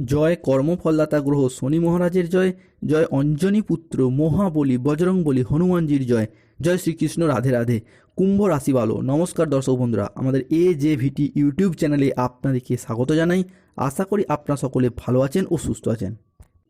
জয় কর্মফলদাতা গ্রহ শনি মহারাজের জয় জয় অঞ্জনী পুত্র মহাবলী বজরং বলী হনুমানজির জয় জয় শ্রীকৃষ্ণ রাধে রাধে। কুম্ভ রাশি ভালো নমস্কার দর্শক বন্ধুরা, আমাদের এ জে ভিটি ইউটিউব চ্যানেলে আপনাদেরকে স্বাগত জানাই। আশা করি আপনারা সকলে ভালো আছেন ও সুস্থ আছেন।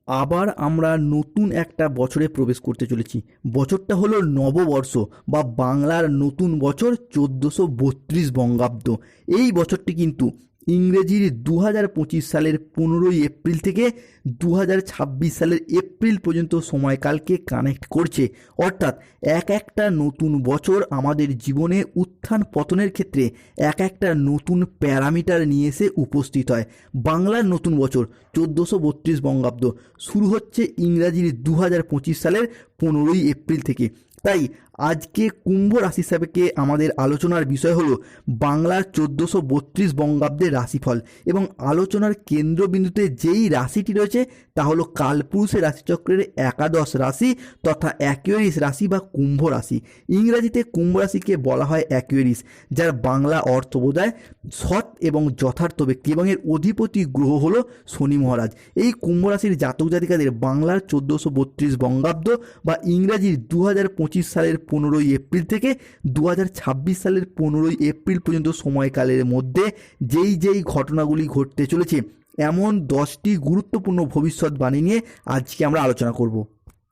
আবার আমরা নতুন একটা বছরে প্রবেশ করতে চলেছি। বছরটা হলো নববর্ষ বা বাংলার নতুন বছর চোদ্দোশো বত্রিশ বঙ্গাব্দ। এই বছরটি কিন্তু ইংরেজির দু হাজার পঁচিশ সালের পনেরোই এপ্রিল থেকে দু হাজার ছাব্বিশ সালের এপ্রিল পর্যন্ত সময়কালকে কানেক্ট করছে। অর্থাৎ এক একটা নতুন বছর আমাদের জীবনে উত্থান পতনের ক্ষেত্রে এক একটা নতুন প্যারামিটার নিয়ে এসে উপস্থিত হয়। বাংলার নতুন বছর চোদ্দোশো বত্রিশ বঙ্গাব্দ শুরু হচ্ছে ইংরাজির দু হাজার পঁচিশ সালের পনেরোই এপ্রিল থেকে। তাই আজকে কুম্ভ রাশি হিসাবেকে আমাদের আলোচনার বিষয় হলো বাংলার চোদ্দোশো বত্রিশ বঙ্গাব্দের রাশিফল এবং আলোচনার কেন্দ্রবিন্দুতে যেই রাশিটি রয়েছে তা হলো কালপুরুষের রাশিচক্রের একাদশ রাশি তথা অ্যাকুয়ারিস রাশি বা কুম্ভ রাশি। ইংরাজিতে কুম্ভ রাশিকে বলা হয় অ্যাকুয়ারিস, যার বাংলা অর্থ বোঝায় সৎ এবং যথার্থ ব্যক্তি এবং এর অধিপতি গ্রহ হলো শনি মহারাজ। এই কুম্ভ রাশির জাতক জাতিকাদের বাংলার চোদ্দোশো বত্রিশ বঙ্গাব্দ বা ইংরাজির দু হাজার পঁচিশ সালের পনেরোই এপ্রিল থেকে দু হাজার ছাব্বিশ সালের পনেরোই এপ্রিল পর্যন্ত সময়কালের মধ্যে যেই যেই ঘটনাগুলি ঘটতে চলেছে, এমন দশটি গুরুত্বপূর্ণ ভবিষ্যৎবাণী নিয়ে আজকে আমরা আলোচনা করব।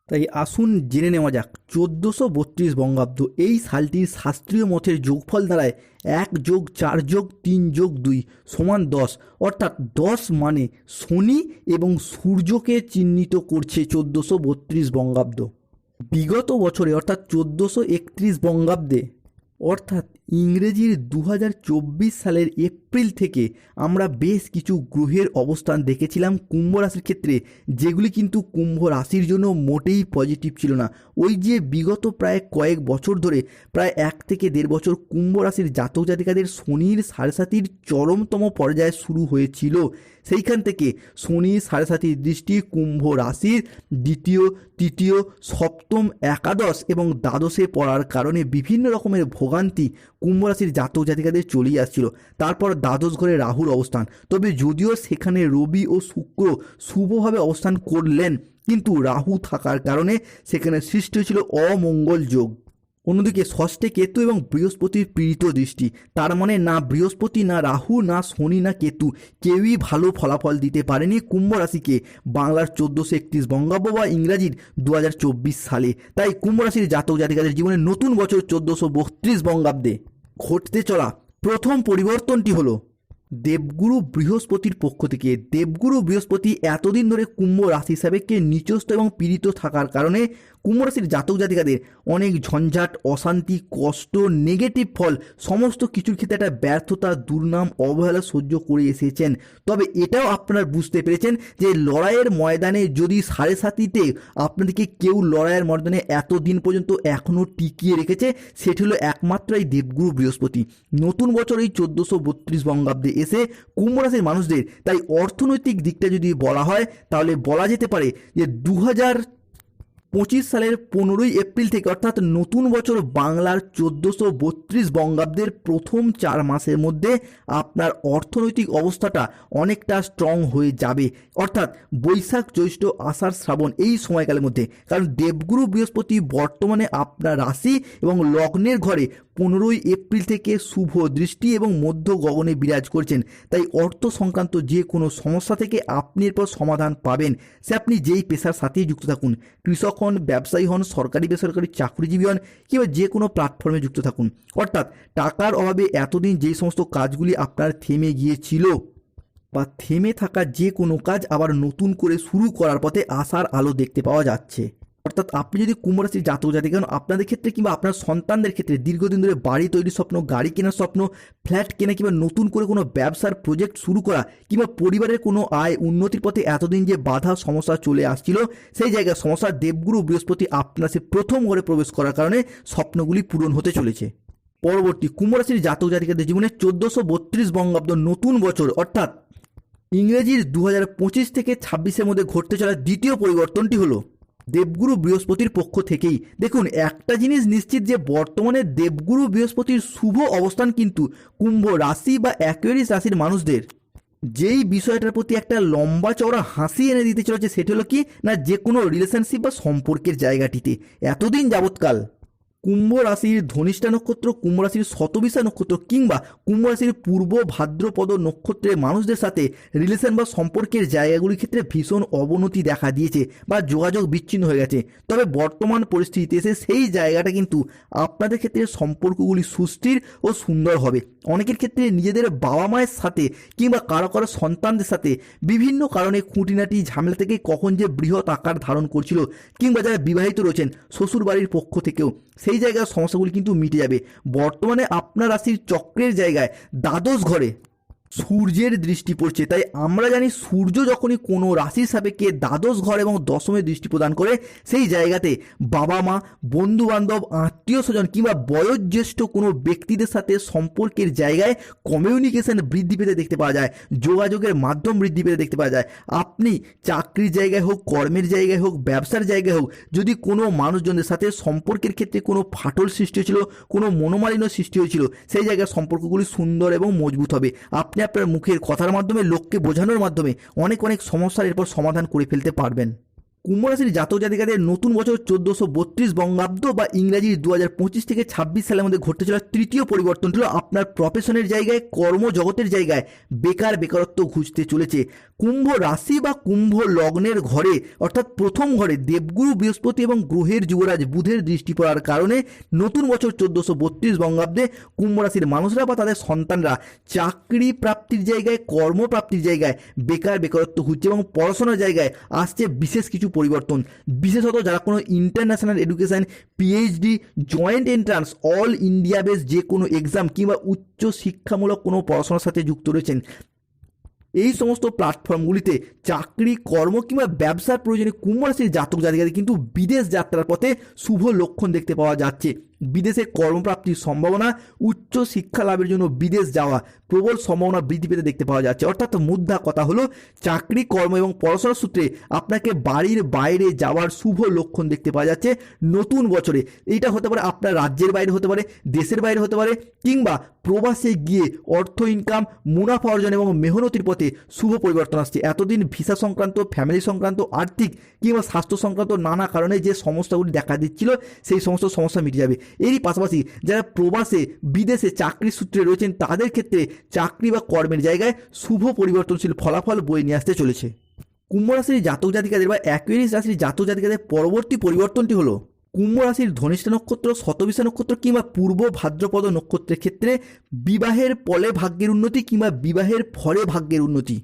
তাই আসুন জেনে নেওয়া যাক, চোদ্দোশো বত্রিশ বঙ্গাব্দ এই সালটির শাস্ত্রীয় মতের যোগফল দ্বারায় এক যোগ চার যোগ তিন যোগ দুই সমান দশ, অর্থাৎ দশ মানে শনি এবং সূর্যকে চিহ্নিত করছে চোদ্দোশো বত্রিশ বঙ্গাব্দ। বিগত বছরে অর্থাৎ চোদ্দোশো একত্রিশ বঙ্গাব্দে অর্থাৎ ইংরেজির দু হাজার চব্বিশ সালের এপ্রিল থেকে আমরা বেশ কিছু গ্রহের অবস্থান দেখেছিলাম কুম্ভ রাশির ক্ষেত্রে, যেগুলি কিন্তু কুম্ভ রাশির জন্য মোটেই পজিটিভ ছিল না। ওই যে বিগত প্রায় কয়েক বছর ধরে, প্রায় এক থেকে দেড় বছর কুম্ভ রাশির জাতক জাতিকাদের শনির সাড়ে চরমতম পর্যায়ে শুরু হয়েছিল। সেইখান থেকে শনি সাড়ে দৃষ্টি কুম্ভ রাশির দ্বিতীয়, তৃতীয়, সপ্তম, একাদশ এবং দ্বাদশে পড়ার কারণে বিভিন্ন রকমের ভোগান্তি কুম্ভ রাশির জাতক জাতিকাদের চলেই আসছিল। তারপর দ্বাদশ ঘরে রাহুর অবস্থান। তবে যদিও সেখানে রবি ও শুক্র শুভভাবে অবস্থান করলেন, কিন্তু রাহু থাকার কারণে সেখানে সৃষ্টি হয়েছিল অমঙ্গল যোগ। অন্যদিকে ষষ্ঠে কেতু এবং বৃহস্পতির পীড়িত দৃষ্টি। তার মানে না বৃহস্পতি, না রাহু, না শনি, না কেতু। কেউই ভালো ফলাফল দিতে পারেনি কুম্ভ রাশিকে। বাংলার চোদ্দোশো একত্রিশ বঙ্গাব্দ বা ইংরাজির দু হাজার চব্বিশ সালে। তাই কুম্ভ রাশির জাতক জাতিকাদের জীবনে নতুন বছর চোদ্দোশো বত্রিশ বঙ্গাব্দে। ঘটতে চলা প্রথম পরিবর্তনটি হলো, দেবগুরু বৃহস্পতির পক্ষ থেকে। দেবগুরু বৃহস্পতি এতদিন ধরে কুম্ভ রাশি হিসাবে কে নিচস্থ এবং পীড়িত থাকার কারণে কুম্ভ রাশির জাতক জাতিকাদের অনেক ঝঞ্ঝাট, অশান্তি, কষ্ট নেগেটিভ ফল, সমস্ত কিছুর ক্ষেত্রে একটা ব্যর্থতা, দুর্নাম, অবহেলা সহ্য করে এসেছেন। তবে এটাও আপনারা বুঝতে পেরেছেন যে লড়াইয়ের ময়দানে যদি সাড়ে সাতিতে আপনাদেরকে কেউ লড়াইয়ের ময়দানে এতদিন পর্যন্ত এখনও টিকিয়ে রেখেছে, সেটি হলো একমাত্র এই দেবগুরু বৃহস্পতি। নতুন বছর এই চোদ্দোশো বত্রিশ বঙ্গাব্দে এসে কুম্ভ রাশির মানুষদের, তাই অর্থনৈতিক দিকটা যদি বলা হয়, তাহলে বলা যেতে পারে যে দু হাজার পঁচিশ সালের পনেরোই এপ্রিল থেকে অর্থাৎ নতুন বছর বাংলার চোদ্দোশো বত্রিশ বঙ্গাব্দের প্রথম চার মাসের মধ্যে আপনার অর্থনৈতিক অবস্থাটা অনেকটা স্ট্রং হয়ে যাবে। অর্থাৎ বৈশাখ জ্যৈষ্ঠ আষাঢ় শ্রাবণ এই সময়কালের মধ্যে। কারণ দেবগুরু বৃহস্পতি বর্তমানে আপনার রাশি এবং লগ্নের ঘরে পনেরোই এপ্রিল থেকে শুভ দৃষ্টি এবং মধ্য গগনে বিরাজ করছেন। তাই অর্থ সংক্রান্ত যে কোনো সমস্যা থেকে আপনি এরপর সমাধান পাবেন। সে আপনি যেই পেশার সাথেই যুক্ত থাকুন। কৃষক হন, ব্যবসায়ী হন, সরকারি বেসরকারি চাকরিজীবী হন কিংবা যে কোনো প্ল্যাটফর্মে যুক্ত থাকুন। অর্থাৎ টাকার অভাবে এতদিন যেই সমস্ত কাজগুলি আপনার থেমে গিয়েছিল বা থেমে থাকা যে কোনো কাজ আবার নতুন করে শুরু করার পথে আসার আলো দেখতে পাওয়া যাচ্ছে। অর্থাৎ আপনি যদি কুম্ভ রাশির জাতক জাতি কেন আপনাদের ক্ষেত্রে কিংবা আপনার সন্তানদের ক্ষেত্রে দীর্ঘদিন ধরে বাড়ি তৈরির স্বপ্ন, গাড়ি কেনার স্বপ্ন, ফ্ল্যাট কেনা কিংবা নতুন করে কোনো ব্যবসার প্রজেক্ট শুরু করা কিংবা পরিবারের কোনো আয় উন্নতির পথে এতদিন যে বাধা, সমস্যা চলে আসছিল, সেই জায়গায় সমস্যার দেবগুরু বৃহস্পতি আপনার সে প্রথম ঘরে প্রবেশ করার কারণে স্বপ্নগুলি পূরণ হতে চলেছে। পরবর্তী কুম্ভ রাশির জাতক জাতিকাদের জীবনে চোদ্দোশো বত্রিশ বঙ্গাব্দ নতুন বছর, অর্থাৎ ইংরেজির দু হাজার পঁচিশ থেকে ছাব্বিশের মধ্যে ঘটতে চলা দ্বিতীয় পরিবর্তনটি হলো দেবগুরু বৃহস্পতির পক্ষ থেকেই। দেখুন, একটা জিনিস নিশ্চিত যে বর্তমানে দেবগুরু বৃহস্পতির শুভ অবস্থান কিন্তু কুম্ভ রাশি বা অ্যাকুয়ারিস রাশির মানুষদের। যেই বিষয়টার প্রতি একটা লম্বা চওড়া হাসি এনে দিতে চলেছে সেটা হলো কি? না যে কোনো রিলেশনশিপ বা সম্পর্কের জায়গাটিতে। এতদিন যাবৎকাল। কুম্ভ রাশির ধনিষ্ঠা নক্ষত্র, কুম্ভ রাশির শতবিশা নক্ষত্র কিংবা কুম্ভ রাশির পূর্ব ভাদ্রপদ নক্ষত্রের মানুষদের সাথে রিলেশন বা সম্পর্কের জায়গাগুলির ক্ষেত্রে ভীষণ অবনতি দেখা দিয়েছে বা যোগাযোগ বিচ্ছিন্ন হয়ে গেছে। তবে বর্তমান পরিস্থিতিতে এসে সেই জায়গাটা কিন্তু আপনাদের ক্ষেত্রে সম্পর্কগুলি সুস্থির ও সুন্দর হবে। অনেকের ক্ষেত্রে নিজেদের বাবা মায়ের সাথে কিংবা কারও কারও সন্তানদের সাথে বিভিন্ন কারণে খুঁটিনাটি ঝামেলা থেকে কখন যে বৃহৎ আকার ধারণ করছিল কিংবা যারা বিবাহিত রয়েছেন শ্বশুর বাড়ির পক্ষ থেকেও। সেই জায়গার সমস্যাগুলি কিন্তু মিটে যাবে। বর্তমানে আপনার রাশির চক্রের জায়গায় দ্বাদশ ঘরে সূর্যের দৃষ্টি পড়ছে। তাই আমরা জানি সূর্য যখনই কোনো রাশির সাপেক্ষে দ্বাদশ ঘর এবং দশমে দৃষ্টি প্রদান করে, সেই জায়গাতে বাবা মা বন্ধু বান্ধব আত্মীয় স্বজন কিংবা বয়োজ্যেষ্ঠ কোনো ব্যক্তিদের সাথে সম্পর্কের জায়গায় কমিউনিকেশন বৃদ্ধি পেতে দেখতে পাওয়া যায়, যোগাযোগের মাধ্যম বৃদ্ধি পেতে দেখতে পাওয়া যায়। আপনি চাকরির জায়গায় হোক, কর্মের জায়গায় হোক, ব্যবসার জায়গায় হোক, যদি কোনো মানুষজনের সাথে সম্পর্কের ক্ষেত্রে কোনো ফাটল সৃষ্টি হয়েছিল, কোনো মনোমালিন্য সৃষ্টি হয়েছিল, সেই জায়গায় সম্পর্কগুলি সুন্দর এবং মজবুত হবে। আপনি আপনার মুখের কথার মাধ্যমে, লোককে বোঝানোর মাধ্যমে অনেক অনেক সমস্যার এরপর সমাধান করে ফেলতে পারবেন। কুম্ভ রাশির জাতক জাতিকাদের নতুন বছর চোদ্দশো বত্রিশ বঙ্গাব্দ বা ইংরাজি দু হাজার পঁচিশ থেকে ছাব্বিশ সালের মধ্যে ঘটতে চলা তৃতীয় পরিবর্তন হলো আপনার প্রফেশনের জায়গায়, কর্মজগতের জায়গায় বেকার বেকারত্ব ঘুষতে চলেছে। কুম্ভ রাশি বা কুম্ভ লগ্নের ঘরে, অর্থাৎ প্রথম ঘরে দেবগুরু, বৃহস্পতি এবং গ্রহের যুবরাজ বুধের দৃষ্টি পড়ার কারণে নতুন বছর চোদ্দোশো বত্রিশ বঙ্গাব্দে কুম্ভ রাশির মানুষরা বা তাদের সন্তানরা চাকরি প্রাপ্তির জায়গায়, কর্মপ্রাপ্তির জায়গায় বেকার বেকারত্ব ঘুরছে এবং পড়াশোনার জায়গায় আসছে বিশেষ কিছু পরিবর্তন। বিশেষত যারা কোনো international education PhD joint entrance all India base যে কোনো এক্সাম কিংবা উচ্চ শিক্ষামূলক কোনো পড়াশোনার সাথে যুক্ত রয়েছেন, এই সমস্ত প্ল্যাটফর্মগুলিতে চাকরি, কর্ম কিংবা ব্যবসার প্রয়োজনে কুম্ভ রাশির জাতক জাতিকাদের কিন্তু বিদেশ যাত্রার পথে শুভ লক্ষণ দেখতে পাওয়া যাচ্ছে। বিদেশে কর্মপ্রাপ্তির সম্ভাবনা, উচ্চ শিক্ষা লাভের জন্য বিদেশ যাওয়া প্রবল সম্ভাবনা বৃদ্ধি পেতে দেখতে পাওয়া যাচ্ছে। অর্থাৎ মুদ্রা কথা হলো, চাকরি, কর্ম এবং পড়াশোনার সূত্রে আপনাকে বাড়ির বাইরে যাওয়ার শুভ লক্ষণ দেখতে পাওয়া যাচ্ছে নতুন বছরে। এইটা হতে পারে আপনার রাজ্যের বাইরে হতে পারে, দেশের বাইরে হতে পারে, কিংবা প্রবাসে গিয়ে অর্থ ইনকাম মুনাফা অর্জন এবং মেহনতির পথে শুভ পরিবর্তন আসছে। এতদিন ভিসা সংক্রান্ত ফ্যামিলি সংক্রান্ত, আর্থিক কিংবা স্বাস্থ্য সংক্রান্ত নানা কারণে যে সমস্যাগুলি দেখা দিচ্ছিল, সেই সমস্ত সমস্যা মিটে যাবে। এরই পাশাপাশি যারা প্রবাসে, বিদেশে চাকরির সূত্রে রয়েছেন, তাদের ক্ষেত্রে চাকরি বা কর্মের জায়গায় শুভ পরিবর্তনশীল ফলাফল বয়ে নিয়ে আসতে চলেছে। কুম্ভ রাশির জাতক জাতিকাদের বা অ্যাকুয়ারিস রাশির জাতক জাতিকাদের পরবর্তী পরিবর্তনটি হলো, কুম্ভ রাশির ধনিষ্ঠা নক্ষত্র, শতবিশা নক্ষত্র কিংবা পূর্ব ভাদ্রপদ নক্ষত্রের ক্ষেত্রে বিবাহের ফলে ভাগ্যের উন্নতি কিংবা বিবাহের ফলে ভাগ্যের উন্নতি।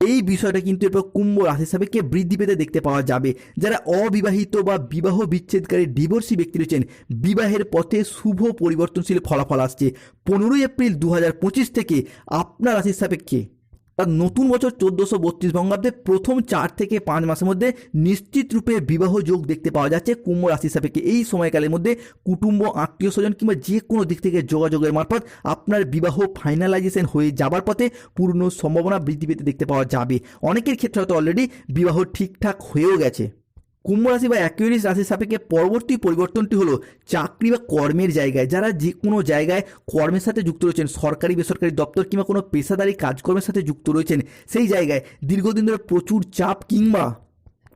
এই বিষয়টা কিন্তু এরপর কুম্ভ রাশি সাপেক্ষে বৃদ্ধি পেতে দেখতে পাওয়া যাবে। যারা অবিবাহিত বা বিবাহ বিচ্ছেদকারী ডিভোর্সি ব্যক্তি রয়েছেন, বিবাহের পথে শুভ পরিবর্তনশীল ফলাফল আসছে। পনেরোই এপ্রিল দু হাজার পঁচিশ থেকে আপনার রাশির সাপেক্ষে। তার নতুন বছর চোদ্দশো বত্রিশ বঙ্গাব্দে প্রথম চার থেকে পাঁচ মাসের মধ্যে নিশ্চিত রূপে বিবাহ যোগ দেখতে পাওয়া যাচ্ছে কুম্ভ রাশি সাপেক্ষে এই সময়কালের মধ্যে কুটুম্ব, আত্মীয় স্বজন কিংবা যে কোনো দিক থেকে যোগাযোগের মারফত আপনার বিবাহ ফাইনালাইজেশন হয়ে যাবার পথে পূর্ণ সম্ভাবনা বৃদ্ধি পেতে দেখতে পাওয়া যাবে। অনেকের ক্ষেত্রে হয়তো অলরেডি বিবাহ ঠিকঠাক হয়েও গেছে। কুম্ভ রাশি বা অ্যাকুয়ারিস রাশির সাপেক্ষে পরবর্তী পরিবর্তনটি হলো চাকরি বা কর্মের জায়গায়। যারা যে কোনো জায়গায় কর্মের সাথে যুক্ত রয়েছেন, সরকারি, বেসরকারি দপ্তর কিংবা কোনো পেশাদারি কাজকর্মের সাথে যুক্ত রয়েছেন, সেই জায়গায় দীর্ঘদিন ধরে প্রচুর চাপ কিংবা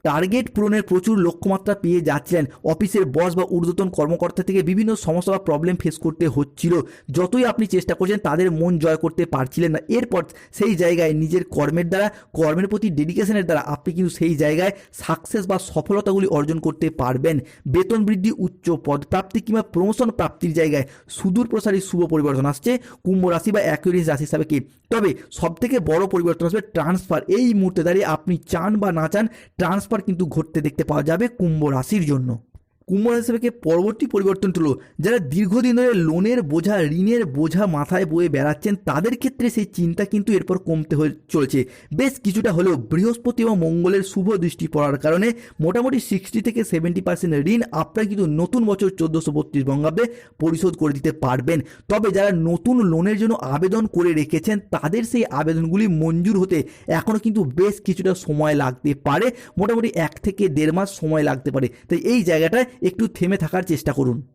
টার্গেট পূরণের প্রচুর লক্ষ্যমাত্রা পেয়ে যাচ্ছিলেন অফিসের বস বা ঊর্ধ্বতন কর্মকর্তা থেকে বিভিন্ন সমস্যা বা প্রবলেম ফেস করতে হচ্ছিল। যতই আপনি চেষ্টা করছেন, তাদের মন জয় করতে পারছিলেন না। এরপর সেই জায়গায় নিজের কর্মের দ্বারা, কর্মের প্রতি ডেডিকেশনের দ্বারা আপনি কিন্তু সেই জায়গায় সাকসেস বা সফলতাগুলি অর্জন করতে পারবেন। বেতন বৃদ্ধি, উচ্চ পদপ্রাপ্তি কিংবা প্রমোশন প্রাপ্তির জায়গায় সুদূর প্রসারী শুভ পরিবর্তন আসছে। কুম্ভ রাশি বা অ্যাকুয়ারিস রাশি হিসাবে কি? তবে সবথেকে বড় পরিবর্তন আসবে ট্রান্সফার এই মুহূর্তে দাঁড়িয়ে আপনি চান বা না চান ট্রান্সফার কিন্তু ঘটতে দেখতে পাওয়া যাবে কুম্ভ রাশির জন্য। কুম্ভ রাশিকে পরবর্তী পরিবর্তন হলো যারা দীর্ঘদিন ধরে লোনের বোঝা, ঋণের বোঝা মাথায় বয়ে বেড়াচ্ছেন, তাদের ক্ষেত্রে সেই চিন্তা কিন্তু এরপর কমতে হয়ে চলেছে। বেশ কিছুটা হলেও বৃহস্পতি এবং মঙ্গলের শুভ দৃষ্টি পড়ার কারণে মোটামুটি সিক্সটি থেকে সেভেন্টি পার্সেন্ট ঋণ আপনারা কিন্তু নতুন বছর চোদ্দোশো বত্রিশ বঙ্গাব্দে পরিশোধ করে দিতে পারবেন। তবে যারা নতুন লোনের জন্য আবেদন করে রেখেছেন, তাদের সেই আবেদনগুলি মঞ্জুর হতে এখনও কিন্তু বেশ কিছুটা সময় লাগতে পারে। মোটামুটি এক থেকে দেড় মাস সময় লাগতে পারে। তাই এই জায়গাটায় একটু থেমে থাকার চেষ্টা করুন।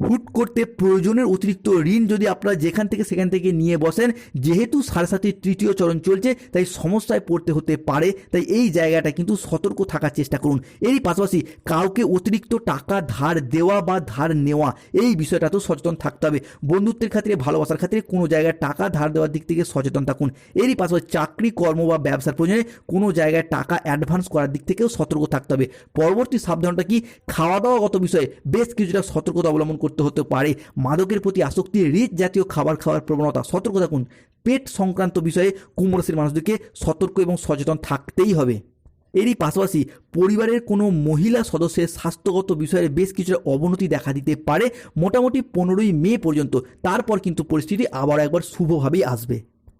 হুট করতে প্রয়োজনের অতিরিক্ত ঋণ যদি আপনারা যেখান থেকে সেখান থেকে নিয়ে বসেন, যেহেতু সাড়ে সাতির তৃতীয় চরণ চলছে, তাই সমস্যায় পড়তে হতে পারে। তাই এই জায়গাটা কিন্তু সতর্ক থাকার চেষ্টা করুন। এরই পাশাপাশি কাউকে অতিরিক্ত টাকা ধার দেওয়া বা ধার নেওয়া, এই বিষয়টা তো সচেতন থাকতে হবে। বন্ধুত্বের খাতিরে, ভালোবাসার খাতিরে কোনো জায়গায় টাকা ধার দেওয়ার দিক থেকে সচেতন থাকুন। এরই পাশাপাশি চাকরি, কর্ম বা ব্যবসার প্রয়োজনে কোনো জায়গায় টাকা অ্যাডভান্স করার দিক থেকেও সতর্ক থাকতে হবে। পরবর্তী সাবধানতা কি? খাওয়া দাওয়াগত বিষয়ে বেশ কিছুটা সতর্কতা অবলম্বন করতে হতে পারে। মাদকের প্রতি আসক্তি, রিচ জাতীয় খাবার খাওয়ার প্রবণতা, সতর্ক থাকুন। পেট সংক্রান্ত বিষয়ে কুম্ভ রাশির মানুষদেরকে সতর্ক এবং সচেতন থাকতেই হবে। এরই পাশাপাশি পরিবারের কোনো মহিলা সদস্যের স্বাস্থ্যগত বিষয়ে বেশ কিছুটা অবনতি দেখা দিতে পারে, মোটামুটি পনেরোই মে পর্যন্ত। তারপর কিন্তু পরিস্থিতি আবার একবার শুভভাবেই আসবে।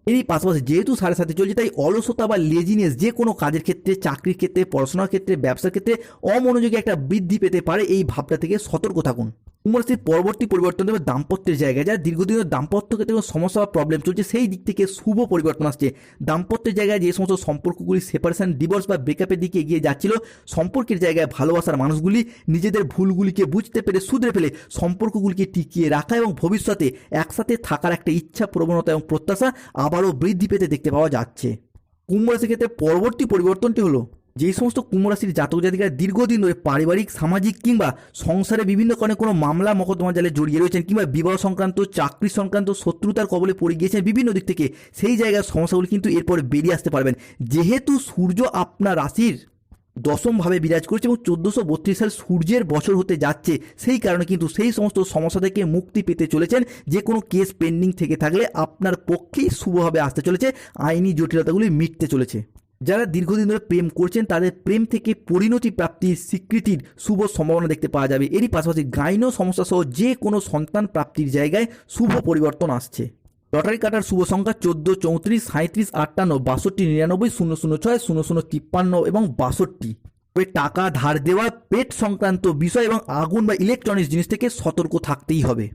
এরই পাশাপাশি যেহেতু সাড়ে সাথে চলছে, তাই অলসতা বা লেজিনেস যে কোনো কাজের ক্ষেত্রে, চাকরির ক্ষেত্রে, পড়াশোনার ক্ষেত্রে, ব্যবসার ক্ষেত্রে অমনোযোগী একটা বৃদ্ধি পেতে পারে। এই ভাবটা থেকে সতর্ক থাকুন। কুম্ভরাশির পরবর্তী পরিবর্তন দেবে দাম্পত্যের জায়গায় যা দীর্ঘদিনের দাম্পত্য ক্ষেত্রে সমস্যা বা প্রবলেম চলছে, সেই দিক থেকে শুভ পরিবর্তন আসছে। দাম্পত্যের জায়গায় যে সমস্ত সম্পর্কগুলি সেপারেশন ডিভোর্স বা ব্রেকআপের দিকে এগিয়ে যাচ্ছিল, সম্পর্কের জায়গায় ভালোবাসার মানুষগুলি নিজেদের ভুলগুলিকে বুঝতে পেরে শুধরে ফেলে সম্পর্কগুলিকে টিকিয়ে রাখা এবং ভবিষ্যতে একসাথে থাকার একটা ইচ্ছা, প্রবণতা এবং প্রত্যাশা আবারও বৃদ্ধি পেতে দেখতে পাওয়া যাচ্ছে। কুম্ভ রাশির ক্ষেত্রে পরবর্তী পরিবর্তনটি হলো যে সমস্ত কুম্ভ রাশির জাতক জাতিকারা দীর্ঘদিন ধরে পারিবারিক, সামাজিক কিংবা সংসারে বিভিন্ন কারণে কোনো মামলা, মকদ্দমা জালে জড়িয়ে রয়েছেন কিংবা বিবাহ সংক্রান্ত, চাকরি সংক্রান্ত শত্রুতার কবলে পড়ে গিয়েছেন বিভিন্ন দিক থেকে, সেই জায়গার সমস্যাগুলি কিন্তু এরপরে বেরিয়ে আসতে পারবেন। যেহেতু সূর্য আপনার রাশির দশমভাবে বিরাজ করছে এবং চোদ্দোশো বত্রিশ সাল সূর্যের বছর হতে যাচ্ছে, সেই কারণে কিন্তু সেই সমস্ত সমস্যা থেকে মুক্তি পেতে চলেছেন। যে কোনো কেস পেন্ডিং থেকে থাকলে আপনার পক্ষেই শুভভাবে আসতে চলেছে। আইনি জটিলতাগুলি মিটতে চলেছে। যারা দীর্ঘদিন ধরে প্রেম করছেন, তাদের প্রেম থেকে পরিণতি প্রাপ্তির স্বীকৃতির শুভ সম্ভাবনা দেখতে পাওয়া যাবে। এরই পাশাপাশি গাইন সমস্যা সহ যে কোনো সন্তান প্রাপ্তির জায়গায় শুভ পরিবর্তন আসছে। লটারি কাটার শুভ সংখ্যা চোদ্দ, চৌত্রিশ সাঁত্রিশ আটান্ন, বাষট্টি, নিরানব্বই, শূন্য শূন্য ছয়, শূন্য শূন্য তিপ্পান্ন এবং বাষট্টি। টাকা ধার দেওয়া, পেট সংক্রান্ত বিষয় এবং আগুন বা ইলেকট্রনিক্স জিনিস থেকে সতর্ক থাকতেই হবে।